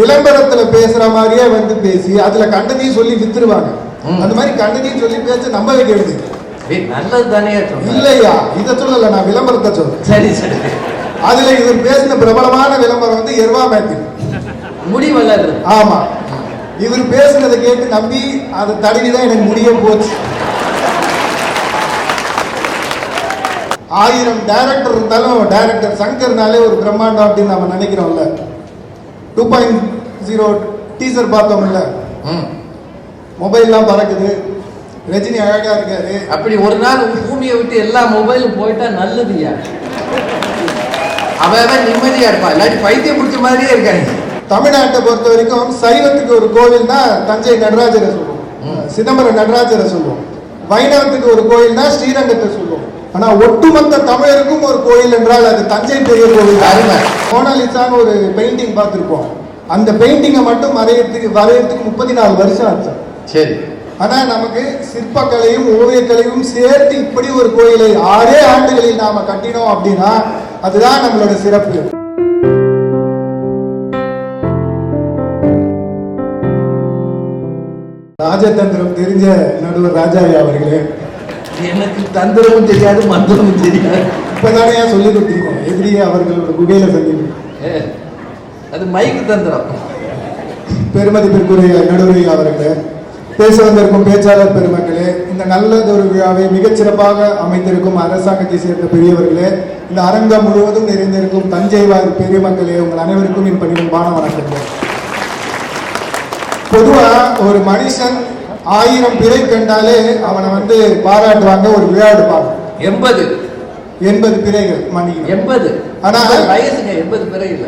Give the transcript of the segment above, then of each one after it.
விளம்பரத்துல பேசுற மாதிரியே வந்து பேசி அதுல கண்டதையும் சொல்லி வித்துருவாங்க. அந்த மாதிரி கண்டதையும் சொல்லி பேச நம்ப வைக்க வேண்டியது நல்லது தானே இல்லையா? இத சொல்லல நான் விளம்பரத்தை சொல்றேன். சரி சரி. அதுல இவர் பேசின பிரபலமான விளம்பரம் வந்து எர்வா மேத்யூ முடி வளருது ஆமா. இவர் பேசுனதை கேட்டு நம்பி அதை தடவிதான் எனக்கு முடிய போச்சு. ஆயிரம் டைரக்டர் இருந்தாலும் டைரக்டர் சங்கர்னாலே ஒரு பிரம்மாண்டம் அப்படின்னு நம்ம நினைக்கிறோம்ல. டூ பாயிண்ட் ஜீரோ டீசர் பார்த்தோம்ல. மொபைல்லாம் பறக்குது. ரஜினி அழகா இருக்காரு. அப்படி ஒரு நாள் பூமியை விட்டு எல்லா மொபைலும் போயிட்டா நல்லதுயா அவன் நிம்மதியா இருப்பான். இல்லாட்டி பைத்தியம் பிடிச்ச மாதிரியே இருக்காங்க தமிழ்நாட்டை பொறுத்த வரைக்கும் சைவத்துக்கு ஒரு கோவில்னா தஞ்சை நடராஜரை சொல்லுவோம். சிதம்பரம் நடராஜரை சொல்லுவோம். வைணவத்துக்கு ஒரு கோயில்னா ஸ்ரீரங்கத்தை சொல்லுவோம். ஆனா ஒட்டுமொத்த தமிழருக்கும் ஒரு கோயில் என்றால் அது தஞ்சை பெரிய கோவில் அருமை. மோனாலிசான்னு ஒரு பெயிண்டிங் பார்த்திருப்போம். அந்த பெயிண்டிங்கை மட்டும் வரையறதுக்கு வரையறதுக்கு முப்பத்தி நாலு வருஷம் ஆச்சு. சரி. ஆனா நமக்கு சிற்பக்கலையும் ஓவியக்கலையும் சேர்த்து இப்படி ஒரு கோயிலை ஆறே ஆண்டுகளில் நாம கட்டினோம் அப்படின்னா அதுதான் நம்மளோட சிறப்பு. ராஜதந்திரம் தெரிஞ்ச நடுவர் ராஜாயா அவர்களே எனக்கு தந்திரமும் தெரியாது மந்திரமும் தெரியாது. இப்பதானே ஏன் சொல்லி கொடுத்தீங்க? எதிரியே அவர்களோட குகையில சந்திப்பு? அது மைக்கு தந்திரம். பெருமதிப்பிற்குரிய நடுவரையா அவர்களே பேச வந்திருக்கும் பேச்சாளர் பெருமக்களே இந்த நல்லதொரு விழாவை மிகச்சிறப்பாக அமைத்திருக்கும் அரசாங்கத்தை சேர்ந்த பெரியவர்களே இந்த அரங்கம் முழுவதும் நிறைந்திருக்கும் தஞ்சை வாழ் பெரியமக்களே உங்கள் அனைவருக்கும் என் பணிவன்பான வணக்கங்கள். பொதுவா ஒரு மனுஷன் ஆயிரம் பிறை கண்டாலே அவனை வந்து பாராட்டுவாங்க ஒரு விழா எடுப்பாங்க. எண்பது. எண்பது பிறைகள் மன்னிக்கணும் எண்பது. ஆனா- வயசுங்க எண்பது பிறகு இல்ல.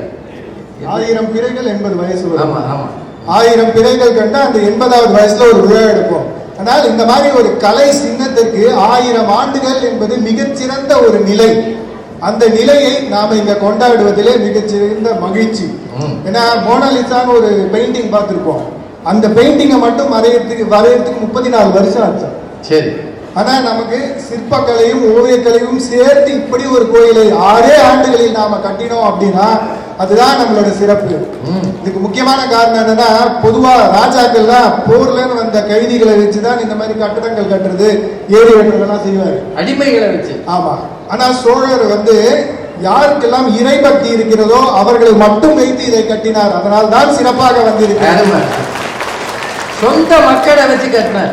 ஆயிரம் பிறைகள் எண்பது வயசு வரும். ஆமா ஆமா. ஆயிரம் பிறைகள் கண்டா அந்த எண்பதாவது வயசுல ஒரு விழா எடுப்போம். ஆனால் இந்த மாதிரி ஒரு கலை சின்னத்திற்கு ஆயிரம் ஆண்டுகள் என்பது மிகச்சிறந்த ஒரு நிலை. அந்த நிலையை நாம இங்க கொண்டாடுவதிலே மிகச்சிறந்த மகிழ்ச்சி. ஏன்னா மோனாலிசான்னு ஒரு பெயிண்டிங் பார்த்திருப்போம். அந்த பெயிண்டிங்கை மட்டும் வரையறதுக்கு வரையறதுக்கு முப்பத்தி நாலு வருஷம் ஆச்சு. சரி. ஆனா நமக்கு சிற்பக்கலையும் ஓவியக்கலையும் சேர்த்து இப்படி ஒரு கோயிலை ஆறே ஆண்டுகளில் நாம கட்டினோம் அப்படின்னா அதுதான் நம்மளோட சிறப்பு. இதுக்கு முக்கியமான காரணம் என்னன்னா பொதுவா ராஜாக்கள்லாம் போர்லன்னு வந்த கைதிகளை வச்சுதான் இந்த மாதிரி கட்டடங்கள் கட்டுறது ஏரி வெட்டுறதெல்லாம் செய்வாரு. அடிமைகளை வச்சு. ஆமா. ஆனா சோழர் வந்து யாருக்கெல்லாம் இறைபக்தி இருக்கிறதோ அவர்களை மட்டும் வைத்து இதை கட்டினார். அதனால் தான் சிறப்பாக வந்திருக்கிறார். சொந்த மக்களை வச்சு கட்டினார்.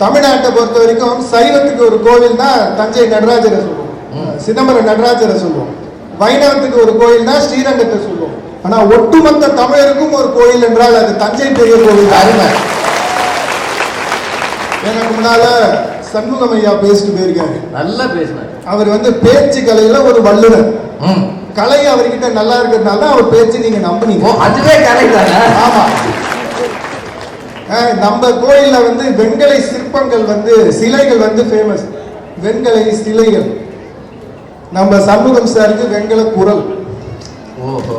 தமிழ்நாட்டை பொறுத்த வரைக்கும் சைவத்துக்கு ஒரு கோவில்னா தஞ்சை நடராஜரை சொல்லுவோம். சிதம்பரம் நடராஜரை சொல்லுவோம் வைணவத்துக்கு ஒரு கோயில்னா ஸ்ரீரங்கத்தை சொல்லுவோம் ஆனா ஒட்டுமொத்த தமிழருக்கும் ஒரு கோயில் என்றால் அது தஞ்சை பெரிய கோவில். அருமை. எனக்கு முன்னால சண்முகம் ஐயா பேசிட்டு போயிருக்காரு. நல்லா பேசினார். அவர் வந்து பேச்சு கலையில ஒரு வல்லுனர் ம். கலை அவர்கிட்ட நல்லா இருக்கிறதுனால தான் அவர் பேச்சு நீங்க நம்புனீங்க. அதுவே கரெக்ட் தானே ஆமா. நம்ம கோயில்ல வந்து வெண்கலை சிற்பங்கள் வந்து சிலைகள் வந்து ஃபேமஸ் வெண்கலை சிலைகள். நம்ம சண்முகம் சாருக்கு வெண்கல குரல். ஓஹோ.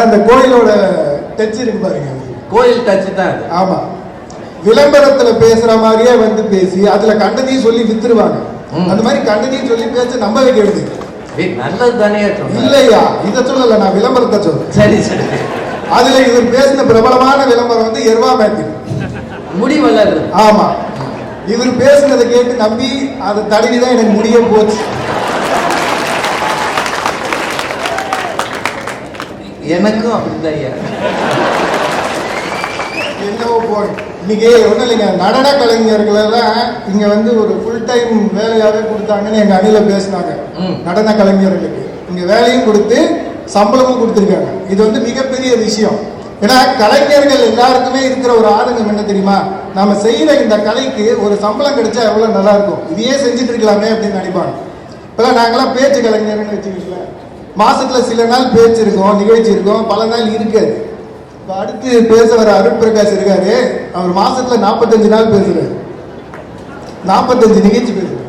அந்த கோயிலோட டச் இருக்கு பாருங்க. கோயில் டச்சு தான் ஆமா. விளம்பரத்துல பேசுற மாதிரியே வந்து பேசி அதுல கண்டதையும் சொல்லி வித்துருவாங்க. அந்த மாதிரி கண்டதையும் சொல்லி பேச நம்ப வைக்க வேண்டியது ஏய், நல்லது தானே இல்லையா? இத சொல்லல நான் விளம்பரத்தை சொல்றேன். சரி சரி. அதுல இவர் பேசின பிரபலமான விளம்பரம் வந்து எர்வா மேத்யூ. முடி வளருது. ஆமா. இவர் பேசுனதை கேட்டு நம்பி அதை தடவிதான் எனக்கு முடிய போச்சு. எனக்கும் அப்படிதான் ஐயா. என்னவோ போய். இன்னைக்கு ஒன்றும் இல்லைங்க. நடன கலைஞர்களெல்லாம் இங்க வந்து ஒரு ஃபுல் டைம் வேலையாவே கொடுத்தாங்கன்னு எங்க அணில பேசினாங்க. நடன கலைஞர்களுக்கு. இங்க வேலையும் கொடுத்து சம்பளமும் கொடுத்துருக்காங்க. இது வந்து மிகப்பெரிய விஷயம். ஏன்னா கலைஞர்கள் எல்லாருக்குமே இருக்கிற ஒரு ஆதங்கம் என்ன தெரியுமா? நாம செய்யற இந்த கலைக்கு ஒரு சம்பளம் கிடைச்சா எவ்வளவு நல்லா இருக்கும் இதையே செஞ்சுட்டு இருக்கலாமே அப்படின்னு நினைப்பாங்க. இப்பெல்லாம் நாங்கெல்லாம் பேச்சு கலைஞர்னு வச்சுக்கிங்களேன். மாசத்துல சில நாள் பேச்சு இருக்கும் நிகழ்ச்சி இருக்கும் பல நாள் இருக்காது. இப்ப அடுத்து பேச வர அருட்பிரகாஷ் இருக்காரு. அவர் மாசத்துல நாற்பத்தஞ்சு நாள் பேசுறாரு. நாற்பத்தஞ்சு நிகழ்ச்சி பேசுறாரு.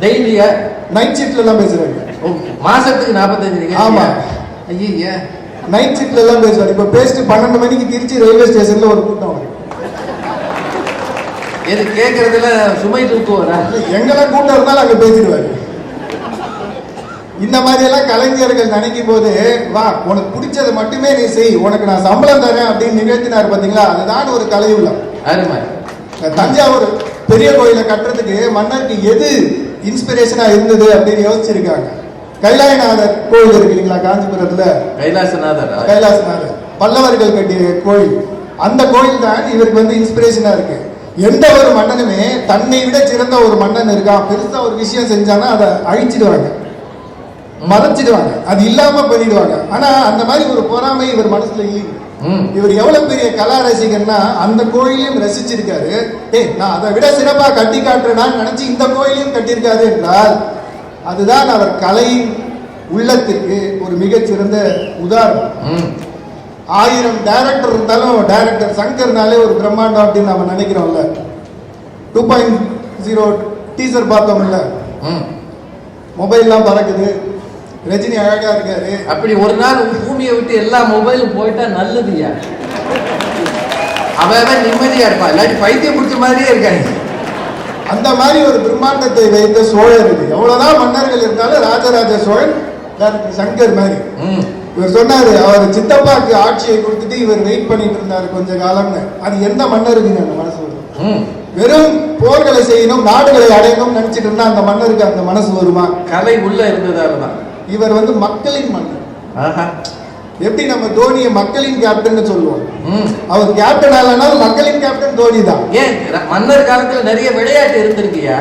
டெய்லியா? நைட் ஷிஃப்ட்ல எல்லாம் பேசுறாரு ஓ, மாசத்துக்கு நாற்பத்தஞ்சு ஆமா. ஐயா நைட் ஷிஃப்ட்ல எல்லாம் பேசுவார். இப்ப பேசிட்டு பன்னெண்டு மணிக்கு திருச்சி ரயில்வே ஸ்டேஷன்ல ஒரு கூட்டம் வரும். எது கேட்கறதுல சுமை தூக்குவாரா? எங்கெல்லாம் கூட்டம் இருந்தாலும் அங்க பேசிடுவாரு. இந்த மாதிரி எல்லாம் கலைஞர்கள் நினைக்கும் போது வா உனக்கு பிடிச்சதை மட்டுமே நீ செய். உனக்கு நான் சம்பளம் தரேன் அப்படின்னு நிகழ்த்தினார் பாத்தீங்களா? அதுதான் ஒரு கலை உள்ளம் தஞ்சாவூர் பெரிய கோயிலை கட்டுறதுக்கு மன்னருக்கு எது இன்ஸ்பிரேஷனா இருந்தது அப்படின்னு யோசிச்சிருக்காங்க. கைலாயநாதர் கோயில் இருக்கு இல்லைங்களா காஞ்சிபுரத்துல? கைலாசநாதர்? கைலாசநாதர். பல்லவர்கள் கட்டிய கோயில். அந்த கோயில் தான் இவருக்கு வந்து இன்ஸ்பிரேஷனா இருக்கு. எந்த ஒரு மன்னனுமே தன்னை விட சிறந்த ஒரு மன்னன் இருக்கான் பெருசா ஒரு விஷயம் செஞ்சானா அதை அழிச்சிடுவாங்க. மறைச்சிடுவாங்க. அது இல்லாம பண்ணிடுவாங்க ஆனா அந்த மாதிரி ஒரு பொறாமை இவர் மனசுல இல்லைங்க. இவர் எவ்வளவு பெரிய கலா ரசிகர்னா அந்த கோயிலையும் ரசிச்சிருக்காரு. ஏய் நான் அதை விட சிறப்பா கட்டி காட்டுறேன்னு நினைச்சு இந்த கோயிலையும் கட்டியிருக்காரு என்றால் அதுதான் அவர் கலையின் உள்ளத்திற்கு ஒரு மிகச்சிறந்த உதாரணம். ஆயிரம் டைரக்டர் இருந்தாலும் டைரக்டர் சங்கர்னாலே ஒரு பிரம்மாண்டம் அப்படின்னு நம்ம நினைக்கிறோம்ல. டூ பாயிண்ட் ஜீரோ டீசர் பார்த்தோம்ல. ம். மொபைல்லாம் பறக்குது. ரஜினி அழகா இருக்காரு. அப்படி ஒரு நாள் பூமியை விட்டு எல்லா மொபைலும் போயிட்டா நல்லதுயா அவன் அவன் நிம்மதியா இருப்பான். இல்லாட்டி பைத்தியம் பிடிச்ச மாதிரியே இருக்காங்க அந்த மாதிரி ஒரு பிரம்மாண்டத்தை வைத்த சோழர் இது. எவ்வளவுதான் மன்னர்கள் இருந்தாலும் ராஜராஜ சோழன் சங்கர் மாதிரி. ம். இவர் சொன்னாரு அவர் சித்தப்பாக்கு ஆட்சியை கொடுத்துட்டு இவர் வெயிட் பண்ணிட்டு இருந்தாரு கொஞ்ச காலம்னு. அது எந்த மன்னருக்குங்க அந்த மனசு வரும் வெறும் போர்களை செய்யணும் நாடுகளை அடையணும்னு நினைச்சிட்டு இருந்தா அந்த மன்னருக்கு அந்த மனசு வருமா? கலை உள்ள இருந்ததால தான். இவர் வந்து மக்களின் மன்னர். ஆஹா. எப்படி நம்ம தோனியை மக்களின் கேப்டன் சொல்லுவோம்? அவர் கேப்டன் ஆகலனாலும் மக்களின் கேப்டன் தோனி தான். ஏன்? மன்னர் காலத்துல நிறைய விளையாட்டு இருந்திருக்கியா?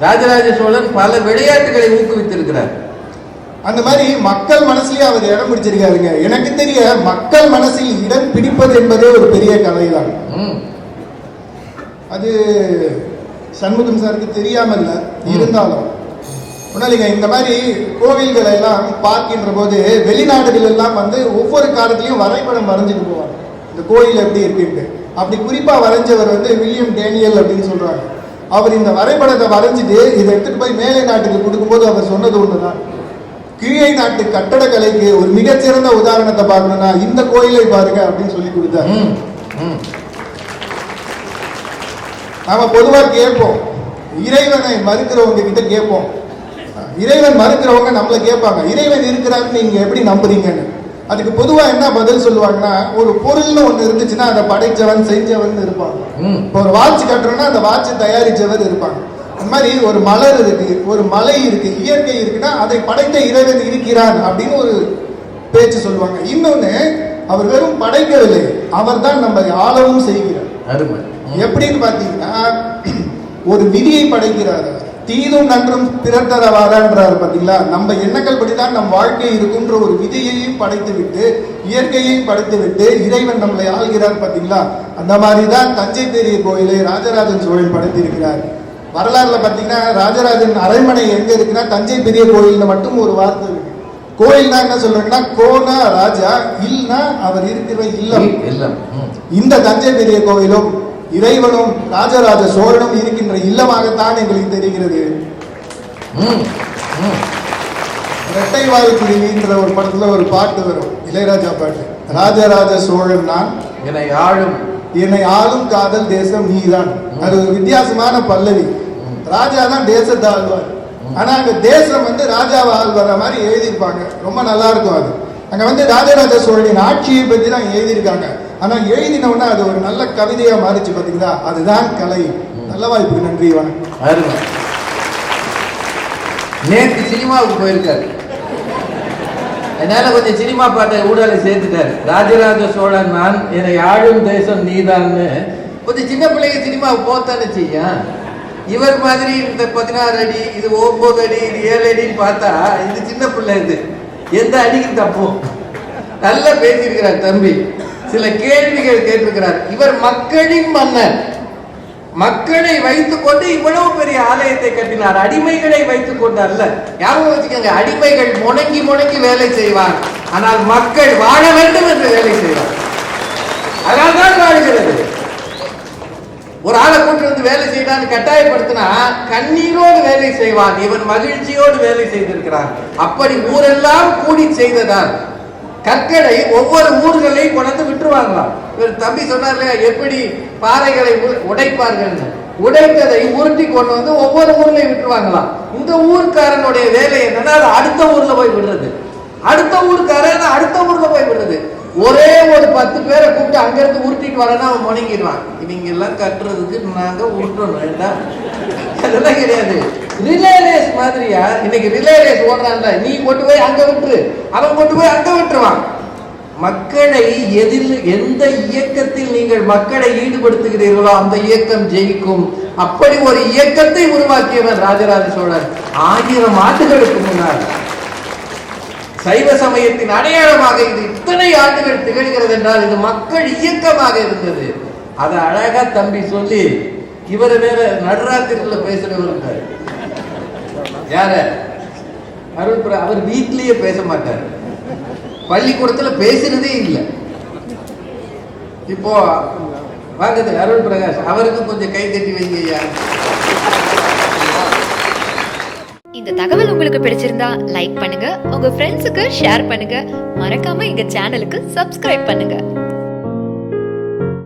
ராஜராஜ சோழன் பல விளையாட்டுகளை ஊக்குவித்திருக்கிறார். அந்த மாதிரி மக்கள் மனசுலயே அவர் இடம் பிடிச்சிருக்காருங்க. எனக்கு தெரிய மக்கள் மனசில் இடம் பிடிப்பது என்பதே ஒரு பெரிய கலை தான் ம். அது சண்முகம் சாருக்கு தெரியாம இல்ல இருந்தாலும். ஒண்ணும் இல்லைங்க இந்த மாதிரி கோவில்களை எல்லாம் பார்க்கின்ற போது வெளிநாடுகள் எல்லாம் வந்து ஒவ்வொரு காலத்திலையும் வரைபடம் வரைஞ்சிட்டு போவாங்க இந்த கோயில் எப்படி இருக்குன்ட்டு. அப்படி குறிப்பா வரைஞ்சவர் வந்து வில்லியம் டேனியல் அப்படின்னு சொல்றாங்க. அவர் இந்த வரைபடத்தை வரைஞ்சிட்டு இதை எடுத்துட்டு போய் மேலை நாட்டுக்கு கொடுக்கும்போது அவர் சொன்னது ஒண்ணுதான். கீழே நாட்டு கட்டடக்கலைக்கு ஒரு மிகச்சிறந்த உதாரணத்தை பார்க்கணும்னா இந்த கோயிலை பாருங்க அப்படின்னு சொல்லி கொடுத்தாரு. ம் ம். நாம பொதுவா கேட்போம். இறைவனை மறுக்கிறவங்க கிட்ட கேட்போம். இறைவன் மறுக்கிறவங்க நம்மள கேட்பாங்க. இறைவன் இருக்கிறாருன்னு நீங்க எப்படி நம்புறீங்கன்னு? அதுக்கு பொதுவா என்ன பதில் சொல்லுவாங்கன்னா ஒரு பொருள்னு ஒண்ணு இருந்துச்சுன்னா அதை படைச்சவன் செஞ்சவன் இருப்பாங்க இப்போ ஒரு வாட்ச் கட்டுறோம்னா அந்த வாட்ச் தயாரிச்சவர் இருப்பாங்க. அந்த மாதிரி ஒரு மலர் இருக்கு. ஒரு மலை இருக்கு. இயற்கை இருக்குன்னா அதை படைத்த இறைவன் இருக்கிறான் அப்படின்னு ஒரு பேச்சு சொல்லுவாங்க. இன்னொன்னு அவர் வெறும் படைக்கவில்லை. அவர் தான் நம்ம ஆளவும் செய்கிறார். எப்படின்னு பாத்தீங்கன்னா ஒரு விதியை படைக்கிறார். தீதும் நன்றும் பிறர் தர வாரான்றார் பாத்தீங்களா நம்ம எண்ணங்கள் படிதான் நம் வாழ்க்கை இருக்குன்ற ஒரு விதியையும் படைத்து விட்டு இயற்கையையும் படைத்து விட்டு இறைவன் நம்மளை ஆள்கிறார் பாத்தீங்களா அந்த மாதிரி தான் தஞ்சை பெரிய கோயிலை ராஜராஜன் சோழன் படைத்திருக்கிறார். வரலாறுல பாத்தீங்கன்னா ராஜராஜன் அரண்மனை எங்க இருக்குன்னா தஞ்சை பெரிய கோயில்னு மட்டும் ஒரு வார்த்தை இருக்கு. கோயில்னா என்ன சொல்றாங்கன்னா கோனா ராஜா இல்லனா அவர் இருக்கிற இல்லம். இல்லம். இந்த தஞ்சை பெரிய கோவிலும் இறைவனும் ராஜராஜ சோழனும் இருக்கின்ற இல்லமாகத்தான் எங்களுக்கு தெரிகிறது. ம் ம். இரட்டை வாய்க்குருவின்ற ஒரு படத்துல ஒரு பாட்டு வரும். இளையராஜா பாட்டு. ராஜராஜ சோழன் நான் என்னை ஆளும். என்னை ஆளும் காதல் தேசம் நீதான். அது ஒரு வித்தியாசமான பல்லவி. ராஜா தான் தேசத்தை ஆள்வார். ஆனா அங்க தேசம் வந்து ராஜாவை ஆள்வர மாதிரி எழுதியிருப்பாங்க. ரொம்ப நல்லா இருக்கும் அது. அங்க வந்து ராஜராஜ சோழனின் ஆட்சியை பத்தி தான் எழுதியிருக்காங்க. ஆனால் எழுதினவுடனே அது ஒரு நல்ல கவிதையாக மாறிச்சு பார்த்தீங்களா அதுதான் கலை. நல்ல வாய்ப்புக்கு நன்றி வணக்கம். நேற்று சினிமாவுக்கு போயிருக்காரு. என்னால் கொஞ்சம் சினிமா பாட்டை ஊடால சேர்த்துட்டாரு. ராஜராஜ சோழன் நான் என்னை ஆளும் தேசம் நீதான்னு. கொஞ்சம் சின்ன பிள்ளைங்க சினிமாவுக்கு போத்தானே செய்யும். இவர் மாதிரி இந்த பதினாறு அடி இது ஒன்பது அடி இது ஏழு அடின்னு பார்த்தா இது சின்ன பிள்ளை இது. எந்த அடிக்கும் தப்பும் நல்லா பேசியிருக்கிறார் தம்பி. சில கேள்விகள் கேட்டிருக்கிறார். இவர் மக்களின் மன்னர் மக்களை வைத்துக்கொண்டு இவ்வளவு பெரிய ஆலயத்தை கட்டினார். அடிமைகளை வைத்துக் கொண்டு அல்ல ஞாபகம் வச்சுக்கோங்க அடிமைகள் முணங்கி முணங்கி வேலை செய்வார். ஆனால் மக்கள் வாழ வேண்டும் என்று வேலை செய்வார். அதனால்தான் வாழ்கிறது. ஒரு ஆளை கூட்டு வந்து வேலை செய்யலான்னு கட்டாயப்படுத்தினா கண்ணீரோடு வேலை செய்வான் இவன் மகிழ்ச்சியோடு வேலை செய்திருக்கிறான். அப்படி ஊரெல்லாம் கூடி செய்ததான் கற்களை ஒவ்வொரு ஊர்களையும் கொண்டு விட்டுருவாங்களாம் இவர் தம்பி சொன்னார் இல்லையா எப்படி பாறைகளை உடைப்பார்கள்? உடைத்ததை உருட்டி கொண்டு வந்து ஒவ்வொரு ஊர்லையும் விட்டுருவாங்களாம். இந்த ஊர்க்காரனுடைய வேலை என்னன்னா அது அடுத்த ஊர்ல போய் விடுறது. அடுத்த ஊருக்காரன் அடுத்த ஊர்ல போய் விடுறது. ஒரே ஒரு பத்து பேரை கூப்பிட்டு அங்கிருந்து உருட்டிட்டு வரேன்னா அவன் முணங்கிடுவான் இவங்க எல்லாம் கட்டுறதுக்கு நாங்க உருட்டணும் ஏண்டா? அதெல்லாம் கிடையாது. ரிலே ரேஸ் மாதிரியா? இன்னைக்கு ரிலே ரேஸ் ஓடுறான்ல நீ கொண்டு போய் அங்க விட்டுரு. அவன் கொண்டு போய் அங்க விட்டுருவான். மக்களை எதில் எந்த இயக்கத்தில் நீங்கள் மக்களை ஈடுபடுத்துகிறீர்களோ அந்த இயக்கம் ஜெயிக்கும். அப்படி ஒரு இயக்கத்தை உருவாக்கியவர் ராஜராஜ சோழன். ஆயிரம் ஆண்டுகளுக்கு முன்னால். சைவ சமயத்தின் அடையாளமாக இது இத்தனை ஆண்டுகள் திகழ்கிறது என்றால் இது மக்கள் இயக்கமாக இருந்தது. அதை அழகா தம்பி சொல்லி இவர் வேற நடுராத்திரில பேசுறவர் இருக்காரு. யார? அருள் அவர் வீட்லயே பேச மாட்டார். பள்ளிக்கூடத்துல பேசுறதே இல்லை. இப்போ வாங்குது அருள் பிரகாஷ் அவருக்கும் கொஞ்சம் கை தட்டி வைங்க ஐயா. இந்த தகவல் உங்களுக்கு பிடிச்சிருந்தா லைக் பண்ணுங்க உங்க ஃப்ரெண்ட்ஸுக்கு ஷேர் பண்ணுங்க. மறக்காம எங்க சேனலுக்கு சப்ஸ்கிரைப் பண்ணுங்க.